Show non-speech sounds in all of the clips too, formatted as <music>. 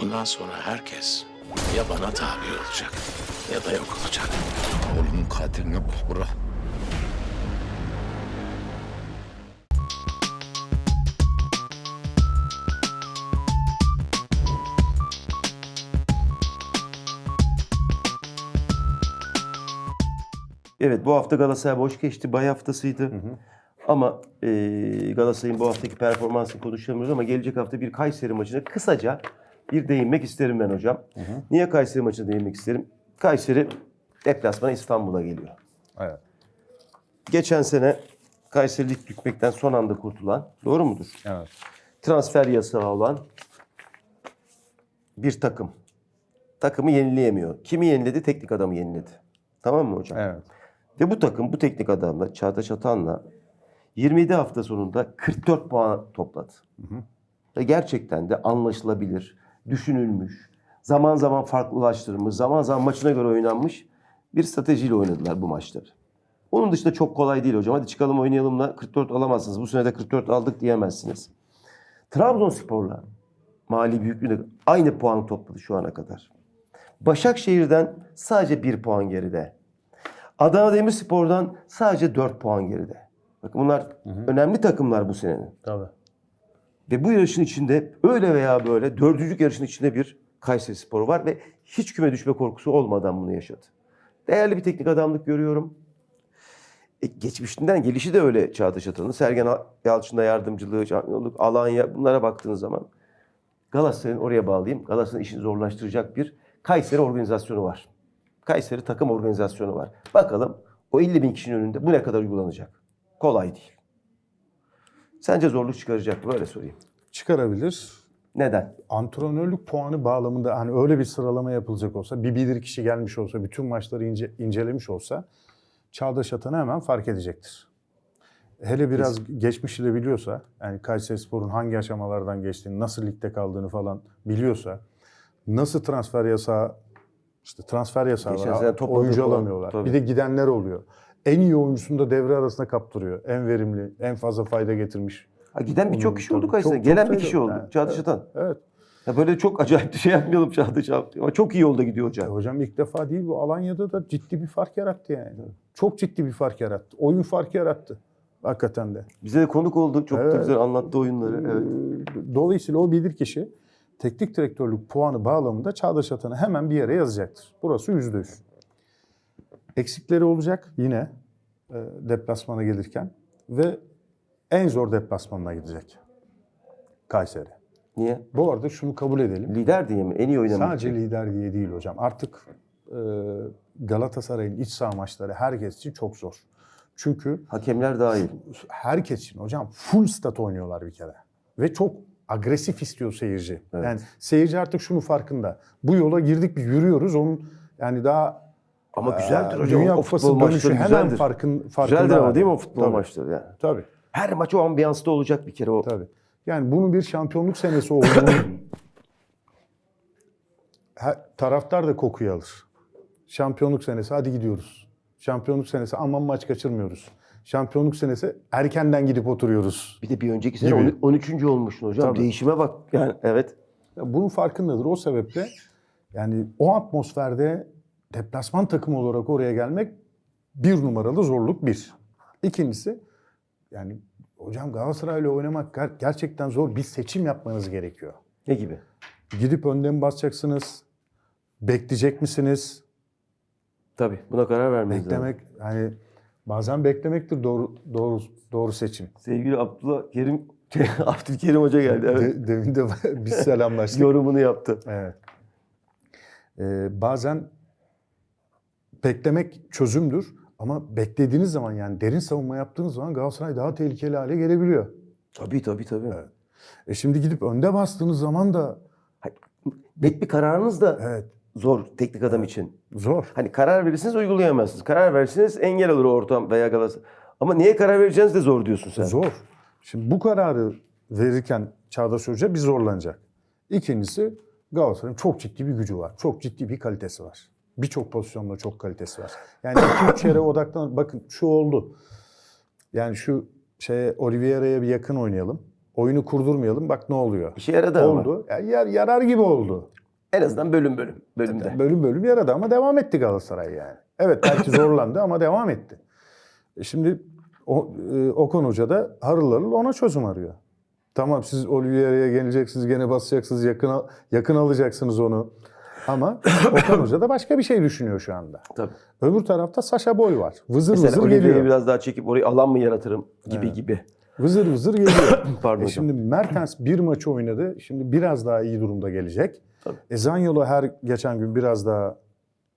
Bundan sonra herkes ya bana tabi olacak ya da yok olacak. Oğlumun katilini bul bırak. Evet bu hafta Galatasaray boş geçti. Bay haftasıydı. Ama e, Galatasaray'ın bu haftaki performansını konuşamıyoruz ama gelecek hafta bir Kayseri maçına kısaca bir değinmek isterim ben hocam. Niye Kayseri maçına değinmek isterim? Kayseri deplasmana İstanbul'a geliyor. Evet. Geçen sene Kayseri lig düşmekten son anda kurtulan, doğru mudur? Evet. Transfer yasağı olan bir takım. Takımı yenileyemiyor. Kimi yeniledi? Teknik adamı yeniledi. Tamam mı hocam? Evet. Ve bu takım bu teknik adamla Çağdaş Atan'la 27 hafta sonunda 44 puan topladı. Ve gerçekten de anlaşılabilir, düşünülmüş, zaman zaman farklılaştırılmış, zaman zaman maçına göre oynanmış bir stratejiyle oynadılar bu maçları. Onun dışında çok kolay değil hocam. Hadi çıkalım oynayalımla 44 alamazsınız. Bu sene de 44 aldık diyemezsiniz. Trabzonspor'la mali büyüklüğünde aynı puan topladı şu ana kadar. Başakşehir'den sadece bir puan geride. Adana Demirspor'dan sadece 4 puan geride. Bakın bunlar önemli takımlar bu senenin. Tabii. Ve bu yarışın içinde öyle veya böyle dördüncülük yarışın içinde bir Kayseri Spor var ve hiç küme düşme korkusu olmadan bunu yaşadı. Değerli bir teknik adamlık görüyorum. E, geçmişinden gelişi de öyle Çağdaş Atan'ın. Sergen Yalçın'da yardımcılığı, şampiyonluk, Alanya bunlara baktığınız zaman Galatasaray'ın oraya bağlayayım. Galatasaray'ın işini zorlaştıracak bir Kayseri organizasyonu var. Kayseri takım organizasyonu var. Bakalım o 50 bin kişinin önünde bu ne kadar uygulanacak? Kolay değil. Sence zorluk çıkaracak mı? Böyle sorayım. Çıkarabilir. Neden? Antrenörlük puanı bağlamında hani öyle bir sıralama yapılacak olsa, bir bilir kişi gelmiş olsa, bütün maçları ince, incelemiş olsa Çağdaş Atan'ı hemen fark edecektir. Hele biraz geçmişi de biliyorsa, yani Kayserispor'un hangi aşamalardan geçtiğini, nasıl ligde kaldığını falan biliyorsa, nasıl transfer yasağı, işte transfer yasağı Geçen var, oyuncu alamıyorlar. tabii. Bir de gidenler oluyor. En iyi oyuncusunu da devre arasında kaptırıyor. En verimli, en fazla fayda getirmiş. Ha, giden birçok kişi oldu tabii. Kayseri'ye. Çok- çok Gelen bir kişi oldu. Evet, Çağdaş evet. Atan. Evet. Ya böyle çok acayip bir şey yapmayalım Çağdaş Atan. Ama çok iyi yolda gidiyor E hocam. hocam ilk defa değil bu Alanya'da da ciddi bir fark yarattı yani. Çok ciddi bir fark yarattı. Oyun farkı yarattı. Hakikaten de. Bize de konuk oldu. Çok da Evet. güzel anlattı oyunları. Evet. Ee, Dolayısıyla o bilir kişi teknik direktörlük puanı bağlamında Çağdaş Atan'ı hemen bir yere yazacaktır. Burası yüzde yüz. Eksikleri olacak yine e, deplasmana gelirken ve en zor deplasmanına gidecek. Kayseri. Niye? Bu arada şunu kabul edelim. Lider diye mi? En iyi oynamak. Sadece için. lider diye değil hocam. Artık e, Galatasaray'ın iç saha maçları herkes için çok zor. Çünkü Hakemler dahil. herkes için hocam full stat oynuyorlar bir kere. Ve çok agresif istiyor seyirci. Evet. Yani seyirci artık şunun farkında. Bu yola girdik biz yürüyoruz. Onun yani daha Ama e, güzeldir hocam. Dünya o Kupası futbol dönüşü maçları hemen güzeldir. farkın, farkında. Güzeldir ama değil mi o futbol Tabii, maçları yani? Tabii. Her maç o ambiyansta olacak bir kere o. Tabii. Yani bunun bir şampiyonluk senesi olduğunu <coughs> her, taraftar da kokuyu alır. Şampiyonluk senesi hadi gidiyoruz. Şampiyonluk senesi aman maç kaçırmıyoruz. Şampiyonluk senesi erkenden gidip oturuyoruz. Bir de bir önceki sene Gibi. 13. olmuşsun hocam. Tabii. Değişime bak. Yani evet. Ya Bunun farkındadır. O sebeple yani o atmosferde deplasman takımı olarak oraya gelmek bir numaralı zorluk bir. İkincisi yani hocam Galatasaray'la oynamak ger- gerçekten zor. Bir seçim yapmanız gerekiyor. Ne gibi? Gidip önden mi basacaksınız? Bekleyecek misiniz? Tabii. Buna karar vermeniz lazım. Beklemek yani bazen beklemektir doğru doğru doğru seçim. Sevgili Abdullah Kerim <laughs> Abdülkerim Hoca geldi. Evet. De, demin de <laughs> biz selamlaştık. Yorumunu yaptı. Evet. Ee, bazen beklemek çözümdür ama beklediğiniz zaman yani derin savunma yaptığınız zaman Galatasaray daha tehlikeli hale gelebiliyor. Tabii tabii tabii. E şimdi gidip önde bastığınız zaman da Net bir kararınız da evet zor teknik adam için. zor. Hani karar verirsiniz uygulayamazsınız. Karar verirsiniz engel olur ortam veya Galatasaray. Ama niye karar vereceğiniz de zor diyorsun sen. Zor. Şimdi bu kararı verirken Çağdaş Hoca bir zorlanacak. İkincisi Galatasaray'ın çok ciddi bir gücü var. Çok ciddi bir kalitesi var. Birçok pozisyonda çok kalitesi var. Yani iki üç yere odaklan. Bakın şu oldu. Yani şu şey Oliveira'ya bir yakın oynayalım. Oyunu kurdurmayalım bak ne oluyor. İşe yaradı ama. oldu. Ya, yar- yarar gibi oldu. En azından bölüm bölüm. Bölümde. Bölüm bölüm yaradı ama devam etti Galatasaray yani. Evet belki zorlandı ama devam etti. E Şimdi o, e, Okan Hoca da harıl harıl ona çözüm arıyor. Tamam siz Oliveira'ya geleceksiniz, gene basacaksınız, yakın al- yakın alacaksınız onu. Ama Okan Hoca da başka bir şey düşünüyor şu anda. Tabii. Öbür tarafta Sasha Boy var. Vızır Mesela vızır Olivier'i geliyor. biraz daha çekip orayı alan mı yaratırım gibi gibi. Vızır vızır geliyor. <coughs> Pardon E şimdi Mertens bir maçı oynadı. Şimdi biraz daha iyi durumda gelecek. Tabii. E Zaniolo her geçen gün biraz daha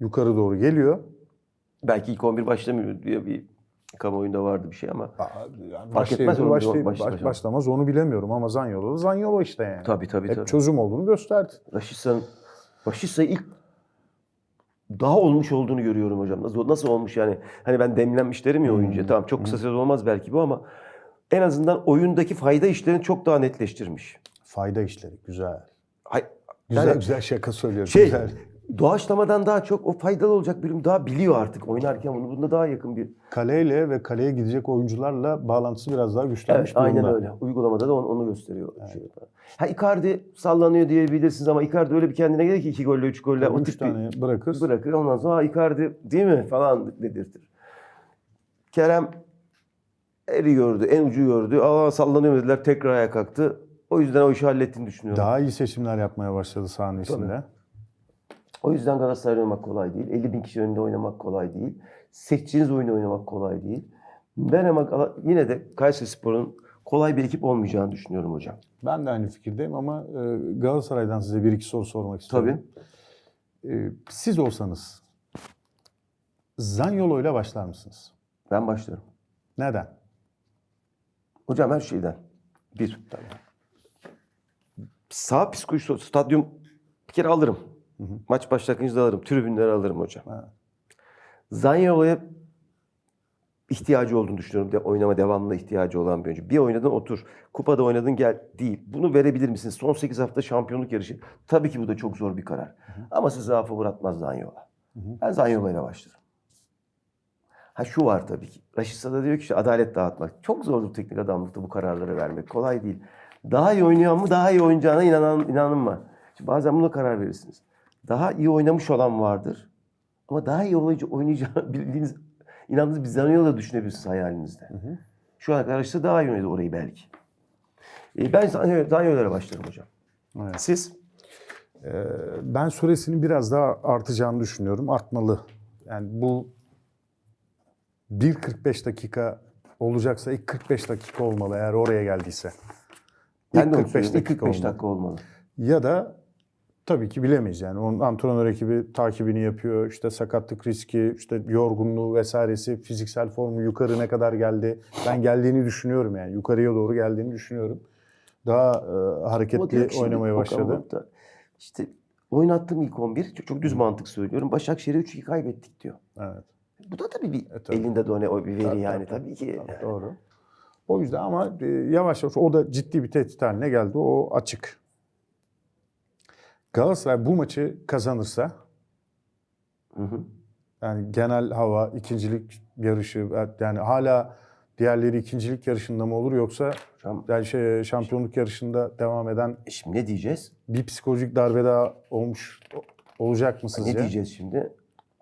yukarı doğru geliyor. Belki ilk 11 başlamıyor diye bir kamuoyunda vardı bir şey ama. Yani Fark etmez onu başlay- baş- baş- başlamaz. onu bilemiyorum ama Zaniolo da Zaniolo işte yani. Tabii tabii Hep tabii. çözüm olduğunu gösterdi. Raşitsa'nın Raşitsa'yı ilk daha olmuş olduğunu görüyorum hocam. Nasıl, nasıl olmuş yani? Hani ben demlenmiş derim ya oyuncuya. Tamam çok kısa sürede olmaz belki bu ama en azından oyundaki fayda işlerini çok daha netleştirmiş. Fayda işleri güzel. Hay, Güzel yani güzel şaka söylüyorsun. şey Güzel. Doğaçlamadan daha çok o faydalı olacak bölüm daha biliyor artık oynarken bunu. Bunda daha yakın bir. Kaleyle ve kaleye gidecek oyuncularla bağlantısı biraz daha güçlenmiş Evet, aynen durumda. öyle. Uygulamada da onu, onu gösteriyor. Şey. Ha Icardi sallanıyor diyebilirsiniz ama Icardi öyle bir kendine gelir ki iki golle, üç golle o Üç tip bir- tane bırakır. bırakır. Ondan sonra "Aa, Icardi değil mi falan dedirtir. Kerem eri gördü, en ucu gördü. Aa sallanıyor dediler tekrar ayağa kalktı. O yüzden o işi hallettiğini düşünüyorum. Daha iyi seçimler yapmaya başladı sahanın içinde. O yüzden Galatasaray oynamak kolay değil. 50 bin kişi önünde oynamak kolay değil. Seçtiğiniz oyunu oynamak kolay değil. Ben ama yine de Kayserispor'un kolay bir ekip olmayacağını düşünüyorum hocam. Ben de aynı fikirdeyim ama e, Galatasaray'dan size bir iki soru sormak istiyorum. Tabii. E, siz olsanız Zaniolo ile başlar mısınız? Ben başlarım. Neden? Hocam her şeyden. Bir. Sağ psikolojisi, stadyum bir kere alırım. Maç başlangıcında alırım. Tribünleri alırım hocam. Evet. Zaniolo'ya ihtiyacı olduğunu düşünüyorum. De, oynama devamlı ihtiyacı olan bir oyuncu. Bir oynadın otur. Kupada oynadın gel. Değil. Bunu verebilir misiniz? Son 8 hafta şampiyonluk yarışı. Tabii ki bu da çok zor bir karar. Ama sizi zaafı uğratmaz Zaniola. Ben Zaniola ile başlarım. Ha şu var tabii ki. Raşitsa da diyor ki işte adalet dağıtmak. Çok zordur teknik adamlıkta bu kararları vermek. Kolay değil. Daha iyi oynayan mı daha iyi oynayacağına inanan, inanın mı? Şimdi bazen buna karar verirsiniz. Daha iyi oynamış olan vardır. Ama daha iyi oynayıcı, oynayacağını <laughs> bildiğiniz, inandığınız bir Zaniolo da düşünebilirsiniz hayalinizde. Şu ana kadar daha iyi oynadı orayı belki. E, ben Zaniolo- Zaniolo'ya başlarım hocam. Evet. Siz? E, ben süresinin biraz daha artacağını düşünüyorum. Artmalı. Yani bu 1.45 dakika olacaksa ilk 45 dakika olmalı eğer oraya geldiyse. Ben İlk de 45 45 dakika 45 olmalı. dakika olmalı. Ya da tabii ki bilemeyiz yani. Onun antrenör ekibi takibini yapıyor. İşte sakatlık riski, işte yorgunluğu vesairesi, fiziksel formu yukarı ne kadar geldi. Ben geldiğini düşünüyorum yani. Yukarıya doğru geldiğini düşünüyorum. Daha e, hareketli şimdi oynamaya başladı. Da, İşte oynattığım ilk 11 çok, çok düz mantık söylüyorum. Başakşehir'e 3-2 kaybettik diyor. Evet. Bu da tabii bir E, tabii. elinde de o bir veri Tabii, yani tabii, tabii, ki. Tabii, doğru. O yüzden ama e, yavaş yavaş o da ciddi bir tehdit haline geldi. O açık. Galatasaray bu maçı kazanırsa Hı hı. Yani genel hava, ikincilik yarışı yani hala diğerleri ikincilik yarışında mı olur yoksa yani şey, şampiyonluk yarışında devam eden e şimdi ne diyeceğiz? bir psikolojik darbe daha olmuş olacak mı Ne sizce? diyeceğiz şimdi?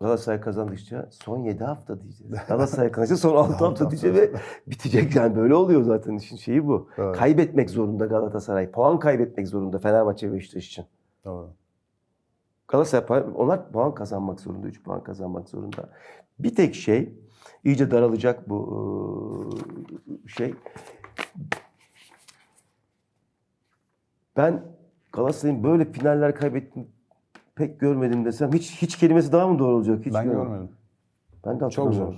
Galatasaray kazandıkça son 7 hafta diyeceğiz. <laughs> Galatasaray kazandıkça son 6 hafta diyeceğiz ve bitecek yani böyle oluyor zaten işin şeyi bu. Evet. Kaybetmek zorunda Galatasaray. Puan kaybetmek zorunda Fenerbahçe ve Beşiktaş için. Doğru. Galatasaray onlar puan kazanmak zorunda, 3 puan kazanmak zorunda. Bir tek şey iyice daralacak bu şey. Ben Galatasaray'ın böyle finaller kaybettiğini pek görmedim desem hiç hiç kelimesi daha mı doğru olacak? Hiç Ben görmedim. görmedim. Ben de Çok zor.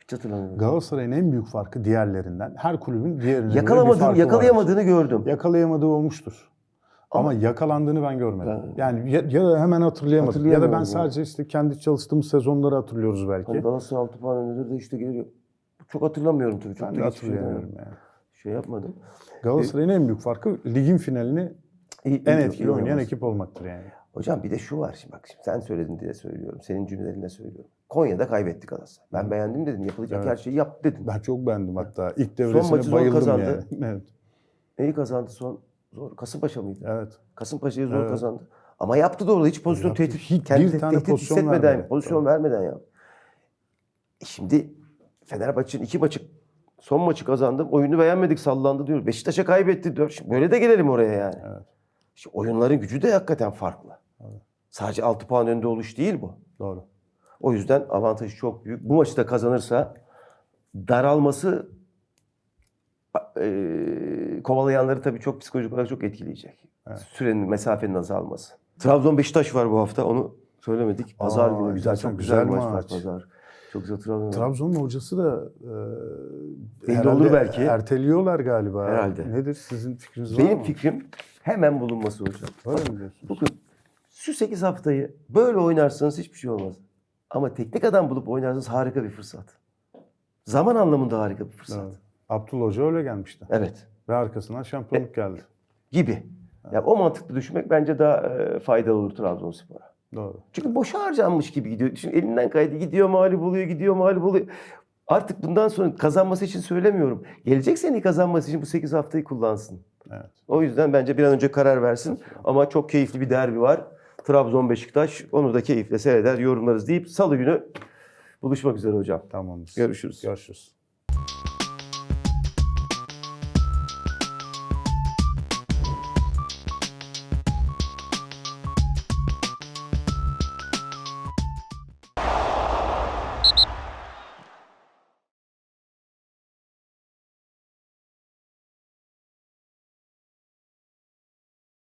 Hiç hatırlamıyorum. Galatasaray'ın en büyük farkı diğerlerinden. Her kulübün diğerine Yakalamadığını, yakalayamadığını gördüm. Yakalayamadığı olmuştur. Ama, Ama- yakalandığını ben görmedim. Ben- Yani ya, ya da hemen hatırlayamadım. Ya da ben sadece işte kendi çalıştığımız sezonları hatırlıyoruz belki. Hani Galatasaray 6 puan öndedir de işte geliyor. Çok hatırlamıyorum tabii. Çok ben de şey hatırlayamıyorum yani. Şey yapmadım. Galatasaray'ın en büyük farkı ligin finalini İyi- en iyi- etkili iyi oynayan oynaması. ekip olmaktır yani. Hocam bir de şu var şimdi bak şimdi sen söyledin diye söylüyorum. Senin cümlelerinle söylüyorum. Konya'da kaybettik Galatasaray. Ben beğendim dedim. Yapılacak Evet. her şeyi yaptı dedim. Ben çok beğendim hatta. İlk devresine bayıldım kazandı. yani. Evet. Neyi kazandı son? Zor. Kasımpaşa mıydı? Evet. Kasımpaşa'yı zor Evet. kazandı. Ama yaptı orada hiç pozisyon Yaptı. tehdit, Hiç kendi bir tane tehdit pozisyon hissetmeden, vermedi. pozisyon vermeden yaptı. E Şimdi Fenerbahçe'nin iki maçı son maçı kazandım. Oyunu beğenmedik sallandı diyor. Beşiktaş'a kaybetti diyor. Şimdi böyle de gelelim oraya yani. Evet. Şimdi oyunların gücü de hakikaten farklı. Sadece 6 puan önde oluş değil bu. Doğru. O yüzden avantajı çok büyük. Bu maçı da kazanırsa daralması eee kovalayanları tabii çok psikolojik olarak çok etkileyecek. Sürenin, mesafenin azalması. Trabzon Beşiktaş var bu hafta. Onu söylemedik. Pazar Aa, günü güzel, çok güzel, güzel maç, var pazar. Çok güzel Trabzon. Trabzon'un hocası da e, Belli olur belki. Erteliyorlar galiba. Herhalde. Nedir sizin fikriniz var Benim mı? fikrim hemen bulunması hocam. Öyle mi diyorsunuz? Bugün şu 8 haftayı böyle oynarsanız hiçbir şey olmaz. Ama teknik adam bulup oynarsanız harika bir fırsat. Zaman anlamında harika bir fırsat. Evet. Abdullah Hoca öyle gelmişti. Evet. Ve arkasından şampiyonluk geldi. Gibi. Ya o mantıklı düşünmek bence daha e, faydalı olur Trabzonspor'a. Doğru. Çünkü boşa harcanmış gibi gidiyor. Şimdi elinden kaydı. Gidiyor mağlup oluyor, gidiyor mağlup oluyor. Artık bundan sonra kazanması için söylemiyorum. Gelecek sene kazanması için bu 8 haftayı kullansın. Evet. O yüzden bence bir an önce karar versin. Ama çok keyifli bir derbi var. Trabzon Beşiktaş. Onu da keyifle seyreder, yorumlarız deyip salı günü buluşmak üzere hocam. Tamamdır. Görüşürüz. Görüşürüz.